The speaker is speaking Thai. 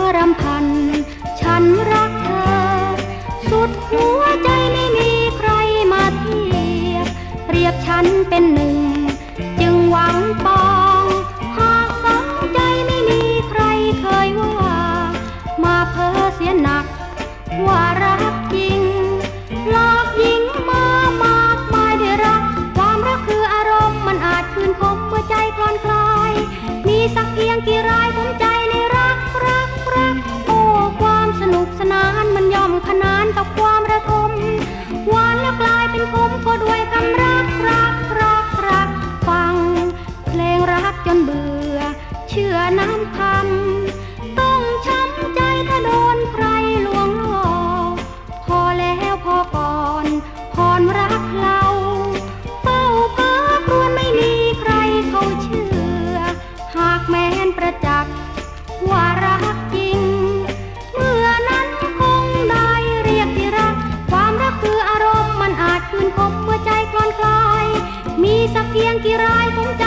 ธอรำพัน ฉันรักเธอ สุดหัวใจไม่มีใครมาเทียบ เปรียบฉันเป็นหนึ่ง จึงหวังปอง หากสองใจไม่มีใครเคยว่า มาเพ้อเสียหนักว่าำขนานกับความ พบเมื่อใจคลอนคลาย มีสักเพียงกี่รายคงใจ